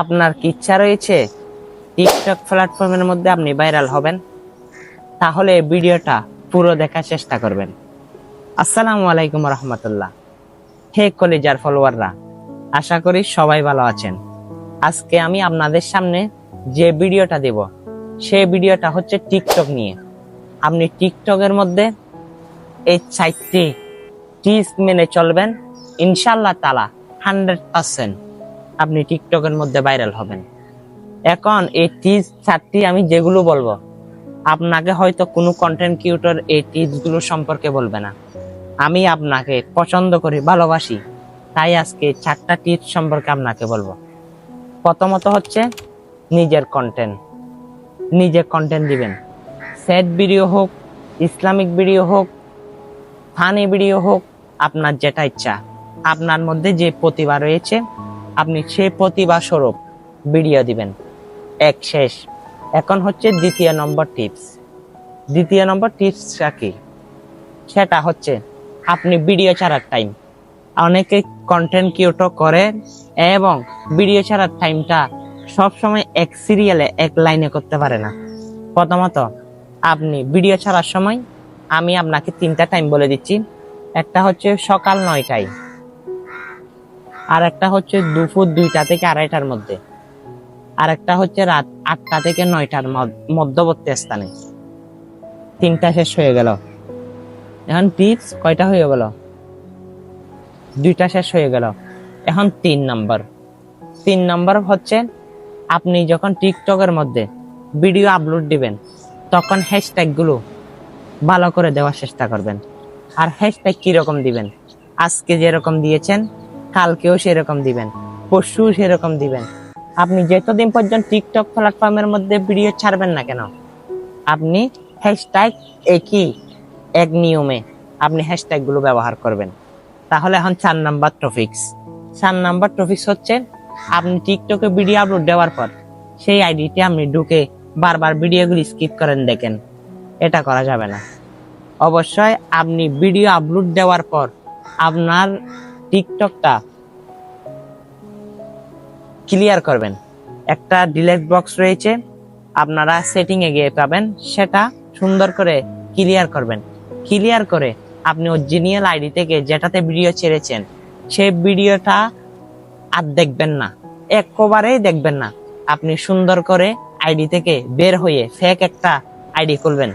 আপনার কি ইচ্ছা রয়েছে? টিকটক প্ল্যাটফর্মের মধ্যে আপনি ভাইরাল হবেন। তাহলে ভিডিওটা পুরো দেখার চেষ্টা করবেন। আসসালামু আলাইকুম রহমতুল্লাহ। হে কলেজার ফলোয়াররা আশা করি সবাই ভালো আছেন। আজকে আমি আপনাদের সামনে যে ভিডিওটা দেব, সেই ভিডিওটা হচ্ছে টিকটক নিয়ে। আপনি টিকটকের মধ্যে এই চারটি টিপস মেনে চলবেন। ইনশাল্লাহ তালা হান্ড্রেড পার্সেন্ট আপনি টিকটকের মধ্যে ভাইরাল হবেন। এখন এই টিপস চারটি আমি যেগুলো বলব, আপনাকে হয়তো কোনো কন্টেন্ট ক্রিয়েটর এই টিপসগুলো সম্পর্কে বলবে না। আমি আপনাকে পছন্দ করি, ভালোবাসি, তাই আজকে চারটা টিপস সম্পর্কে আপনাকে বলব। প্রথমত হচ্ছে নিজের কন্টেন্ট নিজে কন্টেন্ট দিবেন। স্যাড ভিডিও হোক, ইসলামিক ভিডিও হোক ফানি ভিডিও হোক, আপনার যেটা ইচ্ছা। আপনার মধ্যে যে প্রতিভা রয়েছে আপনি সেই প্রতিভা স্বরূপ ভিডিও দিবেন। এক শেষ। এখন হচ্ছে দ্বিতীয় নম্বর টিপস। দ্বিতীয় নম্বর টিপসটা কি? সেটা হচ্ছে, আপনি ভিডিও ছাড়ার টাইম অনেকে কন্টেন্ট ক্রিয়েটর করে এবং ভিডিও ছাড়ার টাইমটা সবসময় এক সিরিয়ালে এক লাইনে করতে পারে না। প্রথমত, আপনি ভিডিও ছাড়ার সময় আমি আপনাকে তিনটা টাইম বলে দিচ্ছি। একটা হচ্ছে সকাল নয়টায়। আর একটা হচ্ছে দুপুর দুইটা থেকে আড়াইটার মধ্যে। আর একটা হচ্ছে রাত আটটা থেকে নয়টার মধ্য- মধ্যবর্তী স্থানে। তিনটা শেষ হয়ে গেল। এখন টিপস কয়টা হয়ে গেল? দুইটা শেষ হয়ে গেল। এখন তিন নম্বর। তিন নম্বর হচ্ছে আপনি যখন টিকটকের মধ্যে ভিডিও আপলোড দিবেন, তখন হ্যাশট্যাগগুলো ভালো করে দেওয়ার চেষ্টা করবেন। আর হ্যাশট্যাগ কীরকম দিবেন? আজকে যেরকম দিয়েছেন কালকেও সেরকম দিবেন পরশু সেরকম দিবেন। আপনি যতদিন পর্যন্ত টিকটক প্ল্যাটফর্মের মধ্যে ভিডিও ছাড়বেন না কেন, আপনি হ্যাশট্যাগ একই, এক নিয়মে আপনি হ্যাশট্যাগগুলো ব্যবহার করবেন। তাহলে এখন চার নাম্বার টপিক্স চার নাম্বার টপিক্স হচ্ছে, আপনি টিকটকে ভিডিও আপলোড দেওয়ার পর সেই আইডিতে আপনি ঢুকে বারবার ভিডিওগুলি স্কিপ করেন, দেখেন। এটা করা যাবে না। অবশ্যই আপনি ভিডিও আপলোড দেওয়ার পর আপনার টিকটকটা ক্লিয়ার করবেন। একটা ডিলেট বক্স রয়েছে, আপনারা সেটিং এ গিয়ে পাবেন, সেটা সুন্দর করে ক্লিয়ার করবেন। ক্লিয়ার করে আপনি অরিজিনাল আইডি থেকে যেটাতে ভিডিও ছেড়েছেন, সেই ভিডিওটা আর দেখবেন না, একবারেই দেখবেন না। আপনি সুন্দর করে আইডি থেকে বের হয়ে ফেক একটা আইডি খুলবেন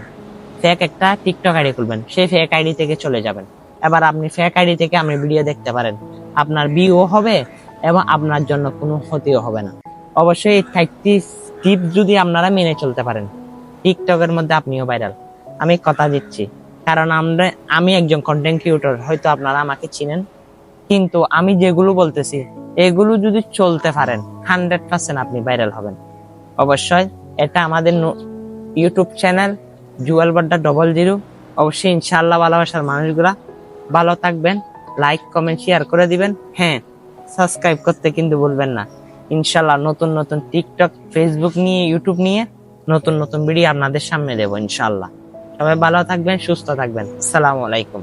ফেক একটা টিকটক আইডি খুলবেন, সেই ফেক আইডি থেকে চলে যাবেন। এবার আপনি ফেক আইডি থেকে আপনি ভিডিও দেখতে পারেন। আপনার ভিউ হবে এবং আপনার জন্য কোনো ক্ষতিও হবে না। অবশ্যই এই টিপস যদি আপনারা মেনে চলতে পারেন টিকটকের মধ্যে আপনিও ভাইরাল আমি কথা দিচ্ছি, কারণ আমরা, আমি একজন কন্টেন্ট ক্রিয়েটর হয়তো আপনারা আমাকে চিনেন, কিন্তু আমি যেগুলো বলতেছি, এগুলো যদি চলতে পারেন হান্ড্রেড পার্সেন্ট আপনি ভাইরাল হবেন। অবশ্যই এটা আমাদের YouTube channel Jewel Badda double zero অবশ্যই ইনশাল্লাহ ভালোবাসার মানুষগুলা ভালো থাকবেন লাইক কমেন্ট শেয়ার করে দিবেন। হ্যাঁ সাবস্ক্রাইব করতে কিন্তু বলবেন না। ইনশাল্লাহ নতুন নতুন টিকটক ফেসবুক নিয়ে ইউটিউব নিয়ে নতুন নতুন ভিডিও আপনাদের সামনে দেবো ইনশাল্লাহ। সবাই ভালো থাকবেন, সুস্থ থাকবেন। আসসালামু আলাইকুম।